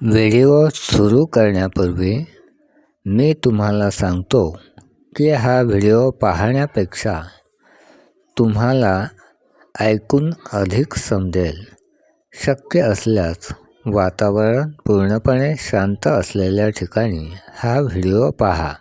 Video सुरू करण्यापूर्वी मी तुम्हाला सांगतो की हा व्हिडिओ पाहण्यापेक्षा तुम्हाला ऐकून अधिक समजेल. शक्य असल्यास वातावरण पूर्णपणे शांत असलेल्या ठिकाणी हा व्हिडिओ पहा.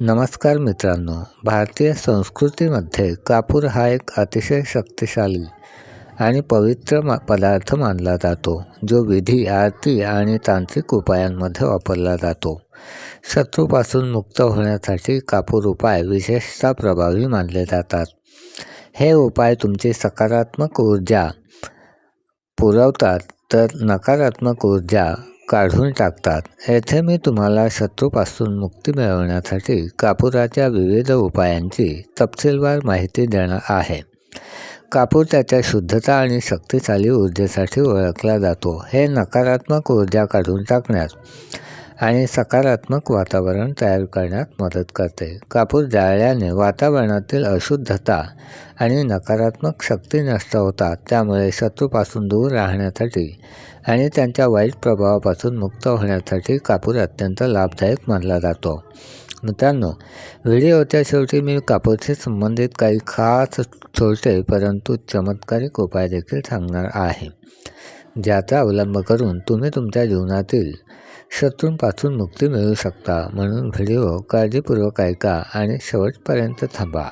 नमस्कार मित्रांनो भारतीय संस्कृतीमध्ये कापूर हा एक अतिशय शक्तिशाली आणि पवित्र मा पदार्थ मानला जातो जो विधी आरती आणि तांत्रिक उपायांमध्ये वापरला जातो. शत्रूपासून मुक्त होण्यासाठी कापूर उपाय विशेषतः प्रभावी मानले जातात. हे उपाय तुमची सकारात्मक ऊर्जा पुरवतात तर नकारात्मक ऊर्जा काढून टाकतात. येथे मी तुम्हाला शत्रूपासून मुक्ती मिळवण्यासाठी कापुराच्या विविध उपायांची तपशीलवार माहिती देणार आहे. कापूर त्याच्या शुद्धता आणि शक्तिशाली ऊर्जेसाठी ओळखला जातो. हे नकारात्मक ऊर्जा काढून टाकण्यास आणि सकारात्मक वातावरण तयार करण्यात मदत करते. कापूर जाळल्याने वातावरणातील अशुद्धता आणि नकारात्मक शक्ती नष्ट होतात. त्यामुळे शत्रूपासून दूर राहण्यासाठी आणि त्यांच्या वाईट प्रभावापासून मुक्त होण्यासाठी कापूर अत्यंत लाभदायक मानला जातो. मित्रांनो व्हिडिओच्या शेवटी मी कापूरशी संबंधित काही खास छोटे परंतु चमत्कारिक उपाय देखील सांगणार आहे ज्याचा अवलंब करून तुम्ही तुमच्या जीवनातील शत्रूंपासून मुक्ती मिळू शकता. म्हणून व्हिडिओ काळजीपूर्वक ऐका आणि शेवटपर्यंत थांबा.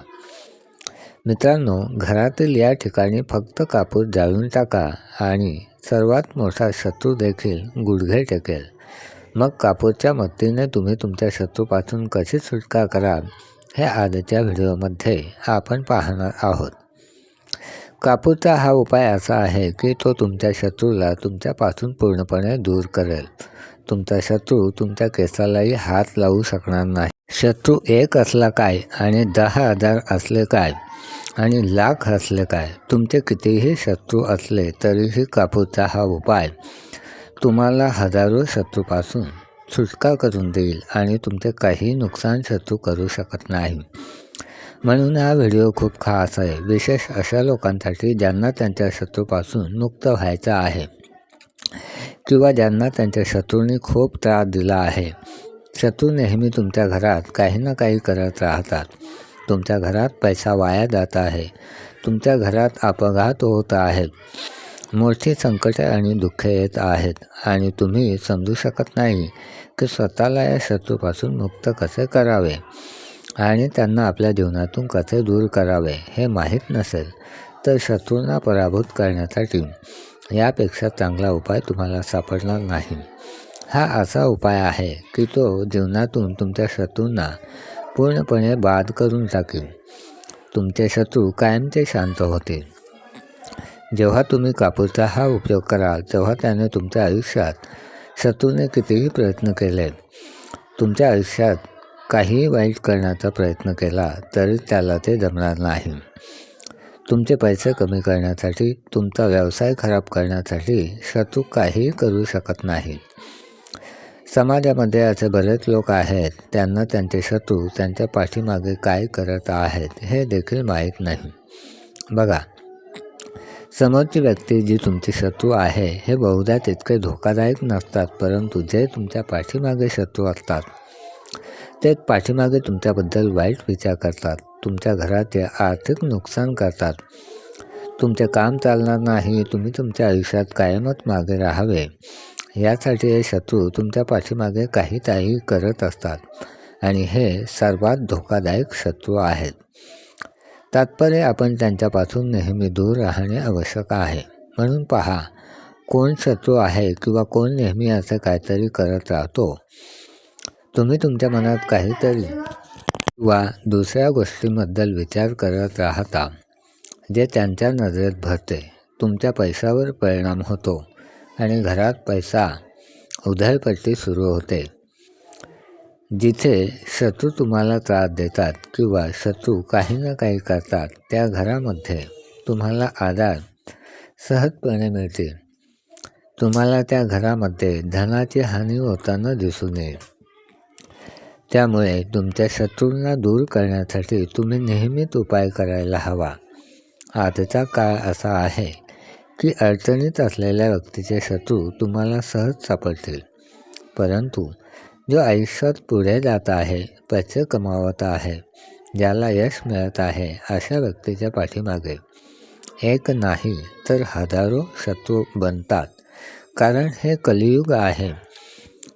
मित्रांनो घरातील या ठिकाणी फक्त कापूर जाळून टाका आणि सर्वात मोठा शत्रू देखील गुडघे टेकेल. मग कापूरच्या मदतीने तुम्ही तुमच्या शत्रूपासून कशी सुटका कराल हे आजच्या व्हिडिओमध्ये आपण पाहणार आहोत. कापूरचा हा उपाय असा आहे की तो तुमच्या शत्रूला तुमच्यापासून पूर्णपणे दूर करेल. तुमचा शत्रू तुमच्या केसालाही हात लावू शकणार नाही. शत्रू एक असला काय आणि दहा हजार असले काय आणि लाख असले काय तुमचे कितीही शत्रू असले तरीही कापूरचा हा उपाय तुम्हाला हजारो शत्रूपासून सुटका करून देईल आणि तुमचे काही नुकसान शत्रू करू शकत नाही. म्हणून हा व्हिडिओ खूप खास आहे. विशेष अशा लोकांसाठी ज्यांना त्यांच्या शत्रूपासून मुक्त व्हायचं आहे किंवा ज्यांना त्यांच्या शत्रूंनी खूप त्रास दिला आहे. शत्रू नेहमी तुमच्या घरात काही ना काही करत राहतात. तुमच्या घरात पैसा वाया जात आहे. तुमच्या घरात अपघात होत आहेत. मोठी संकटे आणि दुःखे येत आहेत. आणि तुम्ही समजू शकत नाही की स्वतःला या शत्रूपासून मुक्त कसे करावे आणि त्यांना आपल्या जीवनातून कसे दूर करावे हे माहीत नसेल तर शत्रूंना पराभूत करण्यासाठी यापेक्षा चांगला उपाय तुम्हाला सापडणार नाही. हा असा उपाय आहे की तो जीवनातून तुमच्या शत्रूंना पूर्णपणे बाद करून टाकेल. तुमचे शत्रू कायमचे शांत होतील. जेव्हा तुम्ही कापूरचा हा उपयोग कराल तेव्हा त्याने तुमच्या आयुष्यात शत्रूने कितीही प्रयत्न केले तुमच्या आयुष्यात काहीही वाईट करण्याचा प्रयत्न केला तरी त्याला ते जमणार नाही. तुमचे पैसे कमी करण्यासाठी तुमचा व्यवसाय खराब करण्यासाठी शत्रू काहीही करू शकत नाही. समाजामध्ये असे बरेच लोक आहेत त्यांना त्यांचे शत्रू त्यांच्या पाठीमागे काय करत आहेत हे देखील माहीत नाही. बघा समोरची व्यक्ती जी तुमची शत्रू आहे हे बहुधा तितके धोकादायक नसतात परंतु जे तुमच्या पाठीमागे शत्रू असतात ते पाठीमागे तुमच्याबद्दल वाईट विचार करतात तुमच्या घराचे आर्थिक नुकसान करतात. तुमचे काम चालणार नाही तुम्ही तुमच्या आयुष्यात कायमच मागे राहावे. यासाठी हे शत्रू तुमच्या पाठीमागे काही काही करत असतात आणि हे सर्वात धोकादायक शत्रू आहेत. तात्पर्य आपण त्यांच्यापासून नेहमी दूर राहणे आवश्यक आहे. म्हणून पहा कोण शत्रू आहे किंवा कोण नेहमी असं काहीतरी करत राहतो? तुम्ही तुमच्या मनात काहीतरी किंवा दुसऱ्या गोष्टीबद्दल विचार करत राहता जे त्यांच्या नजरेत भरते. तुमच्या पैशावर परिणाम होतो आणि घरात पैसा उधळपट्टी सुरू होते. जिथे शत्रू तुम्हाला त्रास देतात किंवा शत्रू काही ना काही करतात त्या घरामध्ये तुम्हाला आधार सहजपणे मिळते तुम्हाला त्या घरामध्ये धनाची हानी होताना दिसून येईल. त्यामुळे तुमच्या शत्रूंना दूर करण्यासाठी तुम्ही नेहमीच उपाय करायला हवा. आजचा काळ असा आहे की अडचणीत असलेल्या व्यक्तीचे शत्रू तुम्हाला सहज सापडतील. परंतु जो आयुष्यात पुढे जात आहे पैसे कमावत आहे ज्याला यश मिळत आहे अशा व्यक्तीच्या पाठीमागे. एक नाही तर हजारो शत्रू बनतात. कारण हे कलियुग आहे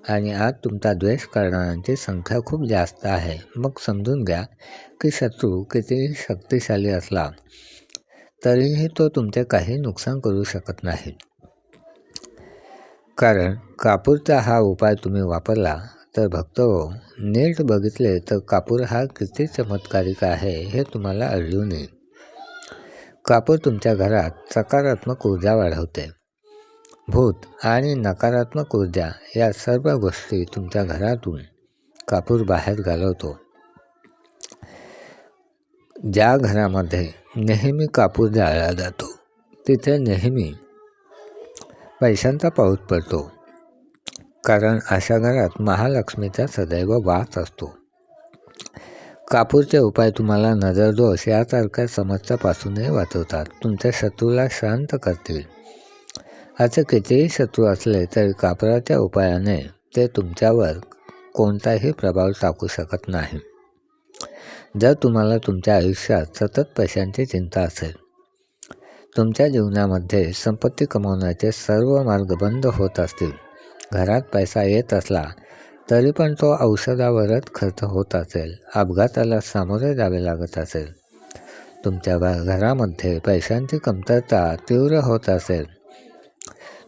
आणि आज तुमचा द्वेष करणाऱ्यांची संख्या खूप जास्त आहे. मग समजून घ्या की शत्रू कितीही शक्तिशाली असला तरीही तो तुमचे काही नुकसान करू शकत नाही. कारण कापूरचा हा उपाय तुम्ही वापरला तर भक्त हो नीट बघितले तर कापूर हा किती चमत्कारिक आहे हे तुम्हाला आढळून येईल. कापूर तुमच्या घरात सकारात्मक ऊर्जा वाढवते. भूत आणि नकारात्मक ऊर्जा या सर्व गोष्टी तुमच्या घरातून कापूर बाहेर घालवतो. ज्या घरामध्ये नेहमी कापूर जाळला जातो तिथे नेहमी पैशांचा पाऊस पडतो. कारण अशा घरात महालक्ष्मीचा सदैव वास असतो. कापूरचे उपाय तुम्हाला नजरदोष यासारख्या समस्यापासूनही वाचवतात. तुमच्या शत्रूला शांत करतील. असे कितीही शत्रू असले तरी कापराच्या उपायाने ते तुमच्यावर कोणताही प्रभाव टाकू शकत नाही. जर तुम्हाला तुमच्या आयुष्यात सतत पैशांची चिंता असेल तुमच्या जीवनामध्ये संपत्ती कमावण्याचे सर्व मार्ग बंद होत असतील. घरात पैसा येत असला तरी पण तो औषधावरच खर्च होत असेल. अपघाताला सामोरे जावे लागत असेल. तुमच्या घरामध्ये पैशांची कमतरता तीव्र होत असेल.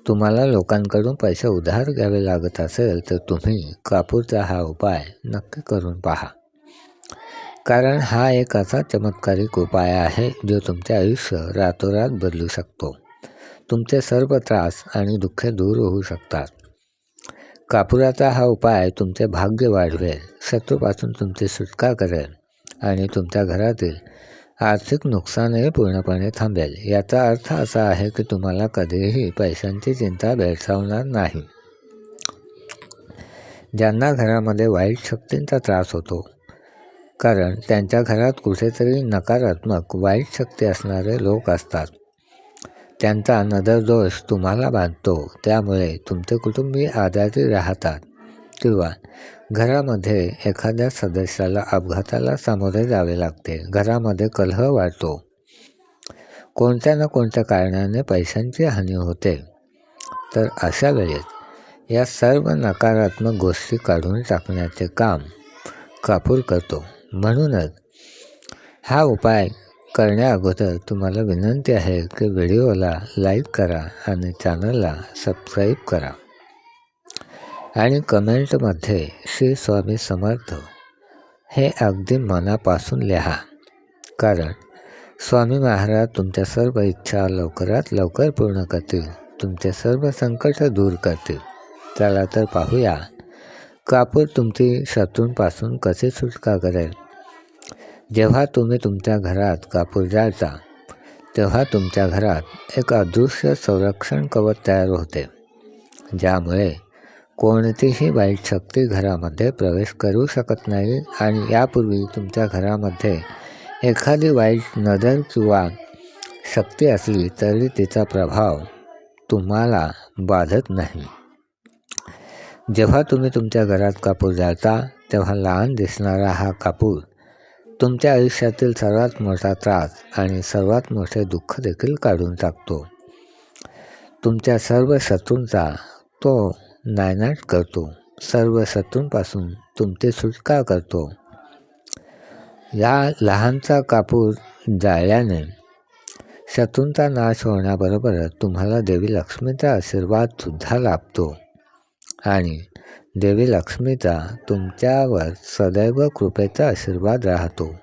तुम्हाला लोकांकडून पैसे उधार घ्यावे लागत असेल तर तुम्ही कापूरचा हा उपाय नक्की करून पहा. कारण हा एक असा चमत्कारिक उपाय आहे जो तुमचे आयुष्य रातोरात बदलू शकतो. तुमचे सर्व त्रास आणि दुःखे दूर होऊ शकतात. कापुराचा हा उपाय तुमचे भाग्य वाढवेल शत्रूपासून तुमची सुटका करेल आणि तुमच्या घरातील आर्थिक नुकसानही पूर्णपणे थांबेल. याचा अर्थ असा आहे की तुम्हाला कधीही पैशांची चिंता भेडसावणार नाही. ज्यांना घरामध्ये वाईट शक्तींचा त्रास होतो कारण त्यांच्या घरात कुठेतरी नकारात्मक वाईट शक्ती असणारे लोक असतात. त्यांचा नजरदोष तुम्हाला बांधतो. त्यामुळे तुमचे कुटुंबीय आजारी राहतात. किंवा घरामध्ये एखाद्या सदस्याला अपघाताला सामोरे जावे लागते. घरामध्ये कलह वाढतो. कोणत्या ना कोणत्या कारणाने पैशांची हानी होते. तर अशा वेळेत या सर्व नकारात्मक गोष्टी काढून टाकण्याचे काम कापूर करतो. म्हणूनच हा उपाय करण्याअगोदर तुम्हाला विनंती आहे की व्हिडिओला लाईक करा आणि चॅनलला सबस्क्राईब करा. आणि कमेंटमध्ये श्री स्वामी समर्थ हे अगदी मनापासून लिहा. कारण स्वामी महाराज तुमच्या सर्व इच्छा लवकरात लवकर पूर्ण करतील तुमचे सर्व संकट दूर करतील. चला तर पाहूया कापूर तुमची शत्रूंपासून कशी सुटका करेल? जेव्हा तुम्ही तुमच्या घरात कापूर जाळता तेव्हा तुमच्या घरात एक अदृश्य संरक्षण कवच तयार होते ज्यामुळे कोणतीही वाईट शक्ती घरामध्ये प्रवेश करू शकत नाही आणि यापूर्वी तुमच्या घरामध्ये एखादी वाईट नजर किंवा शक्ती असली तरी तिचा प्रभाव तुम्हाला बाधत नाही. जेव्हा तुम्ही तुमच्या घरात कापूर जाळता तेव्हा लहान दिसणारा हा कापूर तुमच्या आयुष्यातील सर्वात मोठा त्रास आणि सर्वात मोठे दुःख देखील काढून टाकतो. तुमच्या सर्व शत्रूंचा तो नायनाट करतो. सर्व शत्रूंपासून तुमची सुटका करतो. या लहानचा कापूर जाळल्याने शत्रूंचा नाश होण्याबरोबरच तुम्हाला देवी लक्ष्मीचा आशीर्वादसुद्धा लाभतो. आणि देवी लक्ष्मीचा तुमच्यावर सदैव कृपेचा आशीर्वाद राहतो.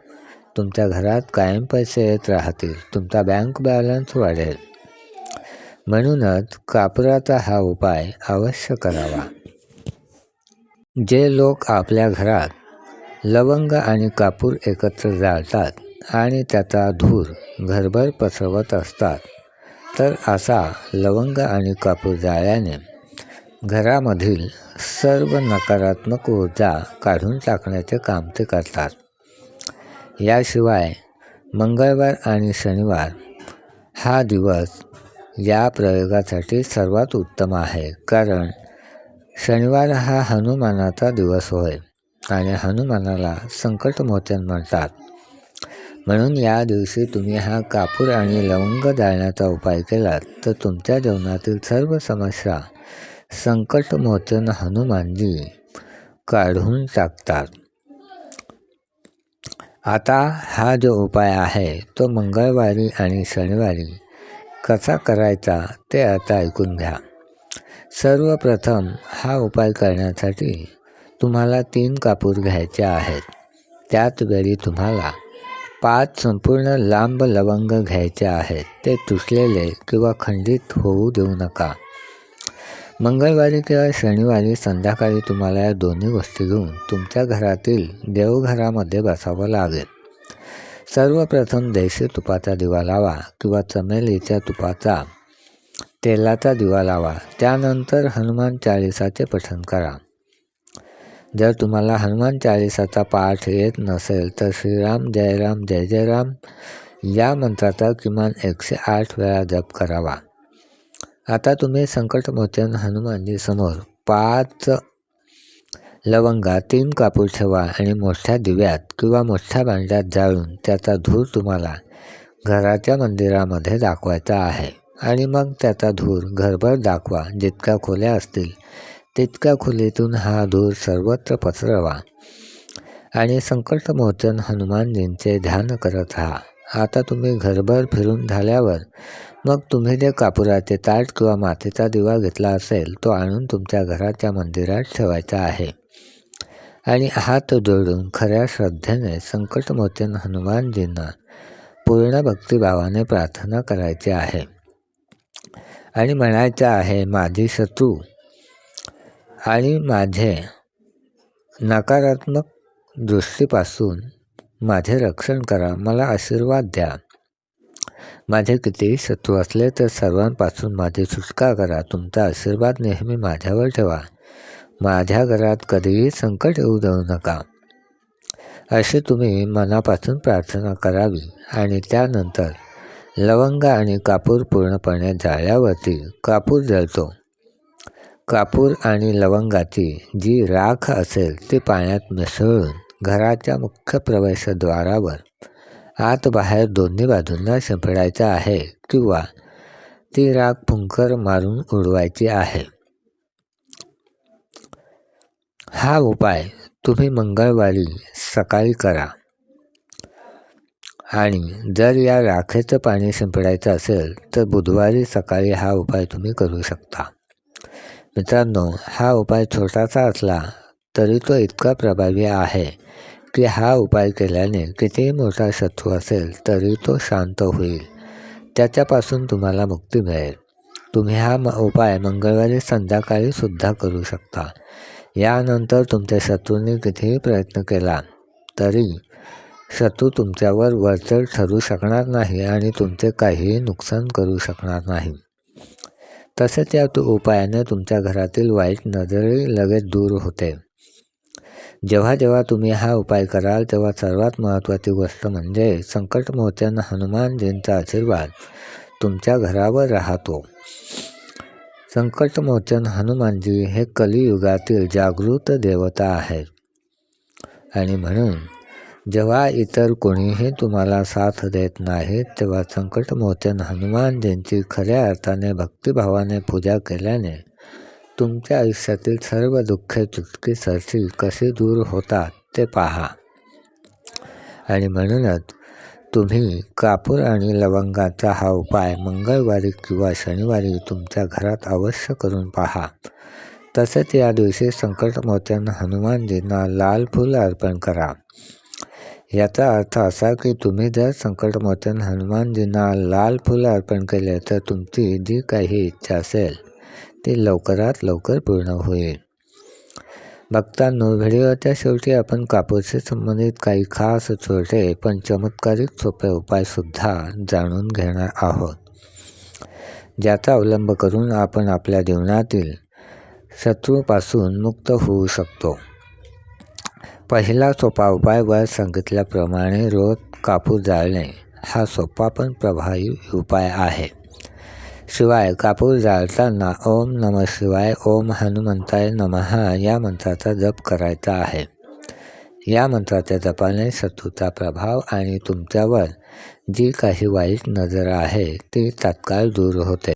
तुमच्या घरात कायम पैसे येत राहतील. तुमचा बँक बॅलन्स वाढेल. म्हणूनच कापराचा हा उपाय अवश्य करावा. जे लोक आपल्या घरात लवंग आणि कापूर एकत्र जाळतात आणि त्याचा धूर घरभर पसरवत असतात तर असा लवंग आणि कापूर जाळ्याने घरामधील सर्व नकारात्मक ऊर्जा काढून टाकण्याचे काम ते करतात. याशिवाय मंगळवार आणि शनिवार हा दिवस या प्रयोगासाठी सर्वात उत्तम आहे. कारण शनिवार हा हनुमानाचा दिवस होय आणि हनुमानाला संकटमोचन म्हणतात. म्हणून या दिवशी तुम्ही हा कापूर आणि लवंग जाळण्याचा उपाय केलात तर तुमच्या जीवनातील सर्व समस्या संकटमोचन हनुमानजी काढून टाकतात. आता हा जो उपाय आहे तो मंगळवारी आणि शनिवारी कसा करायचा ते आता ऐकून घ्या. सर्वप्रथम हा उपाय करण्यासाठी तुम्हाला तीन कापूर घ्यायचे आहेत. त्याच वेळी तुम्हाला पाच संपूर्ण लांब लवंग घ्यायचे आहेत. ते तुटलेले किंवा खंडित होऊ देऊ नका. मंगळवारी किंवा शनिवारी संध्याकाळी तुम्हाला या दोन्ही गोष्टी घेऊन तुमच्या घरातील देवघरामध्ये बसावं लागेल. सर्वप्रथम देशी तुपाचा दिवा लावा किंवा चमेलीच्या तुपाचा तेलाचा दिवा लावा. त्यानंतर हनुमान चाळीसाचे पठण करा. जर तुम्हाला हनुमान चाळीसाचा पाठ येत नसेल तर श्रीराम जयराम जय जयराम या मंत्राचा किमान एकशे आठ वेळा जप करावा. आता तुम्ही संकटमोचन हनुमानजी समोर पाच लवंगा तीन कापूर ठेवा आणि मोठ्या दिव्यात किंवा मोठ्या भांड्यात जाळून त्याचा धूर तुम्हाला घराच्या मंदिरामध्ये दाखवायचा आहे. आणि मग त्याचा धूर घरभर दाखवा जितक्या खोल्या असतील तितक्या खोलीतून हा धूर सर्वत्र पसरवा. आणि संकटमोचन हनुमानजींचे ध्यान करत राहा. आता तुम्ही घरभर फिरून झाल्यावर मग तुम्ही जे कापुराचे ताट किंवा मातीचा दिवा घेतला असेल तो आणून तुमच्या घराच्या मंदिरात ठेवायचा आहे. आणि हात जोडून खऱ्या श्रद्धेने संकटमोचन हनुमानजींना पूर्ण भक्तिभावाने प्रार्थना करायची आहे. आणि म्हणायचं आहे माझी शत्रू आणि माझे नकारात्मक दृष्टीपासून माझे रक्षण करा मला आशीर्वाद द्या. माझे कितीही शत्रू असले तर सर्वांपासून माझी सुटका करा. तुमचा आशीर्वाद नेहमी माझ्यावर ठेवा. माझ्या घरात कधीही संकट येऊ देऊ नका. अशी तुम्ही मनापासून प्रार्थना करावी. आणि त्यानंतर लवंग आणि कापूर पूर्णपणे जाळ्यावरती कापूर जळतो. कापूर आणि लवंगाची जी राख असेल ती पाण्यात मिसळून घराच्या मुख्य प्रवेशद्वारावर आत बाहेर दोन्ही बाजूंना शिंपडायचा आहे किंवा ती राख फुंकर मारून उडवायची आहे. हा उपाय तुम्ही मंगळवारी सकाळी करा. आणि जर या राखेचं पाणी शिंपडायचं असेल तर बुधवारी सकाळी हा उपाय तुम्ही करू शकता. मित्रांनो हा उपाय छोटासा असला तरी तो इतका प्रभावी आहे की हा उपाय केल्याने कितीही मोठा शत्रू असेल तरी तो शांत होईल. त्याच्यापासून तुम्हाला मुक्ती मिळेल. तुम्ही हा म उपाय मंगळवारी संध्याकाळी सुद्धा करू शकता. यानंतर तुमच्या शत्रूंनी कितीही प्रयत्न केला तरी शत्रू तुमच्यावर वरचढ ठरू शकणार नाही आणि तुमचे काहीही नुकसान करू शकणार नाही. तसेच या उपायाने तुमच्या घरातील वाईट नजरही लगेच दूर होते. जेव्हा जेव्हा तुम्ही हा उपाय कराल तेव्हा सर्वात महत्त्वाची गोष्ट म्हणजे संकटमोचन हनुमानजींचा आशीर्वाद तुमच्या घरावर राहतो. संकटमोचन हनुमानजी हे कलियुगातील जागृत देवता आहेत. आणि म्हणून जेव्हा इतर कोणीही तुम्हाला साथ देत नाहीत तेव्हा संकटमोचन हनुमानजींची खऱ्या अर्थाने भक्तिभावाने पूजा केल्याने तुमच्या आयुष्यातील सर्व दुःखे चुटकीसरशी कशी दूर होतात ते पहा. आणि म्हणूनच तुम्ही कापूर आणि लवंगाचा हा उपाय मंगळवारी किंवा शनिवारी तुमच्या घरात अवश्य करून पहा. तसेच या दिवशी संकटमोचन हनुमानजींना लाल फूल अर्पण करा. याचा अर्थ असा की तुम्ही जर संकटमोचन हनुमानजींना लाल फुलं अर्पण केले तर तुमची जी काही इच्छा असेल ते लवकरात लवकर पूर्ण होईल. भक्तांनो व्हिडिओच्या शेवटी आपण कापूरशी संबंधित काही खास छोटे पण चमत्कारिक सोपे उपायसुद्धा जाणून घेणार आहोत ज्याचा अवलंब करून आपण आपल्या जीवनातील शत्रूपासून मुक्त होऊ शकतो. पहिला सोपा उपाय वर सांगितल्याप्रमाणे रोज कापूर जाळणे हा सोपा पण प्रभावी उपाय आहे. शिवाय कापूर जाळताना ओम नम शिवाय ओम हनुमंताय नमः या मंत्राचा जप करायचा आहे. या मंत्राच्या जपाने शत्रूचा प्रभाव आणि तुमच्यावर जी काही वाईट नजर आहे ती तात्काळ दूर होते.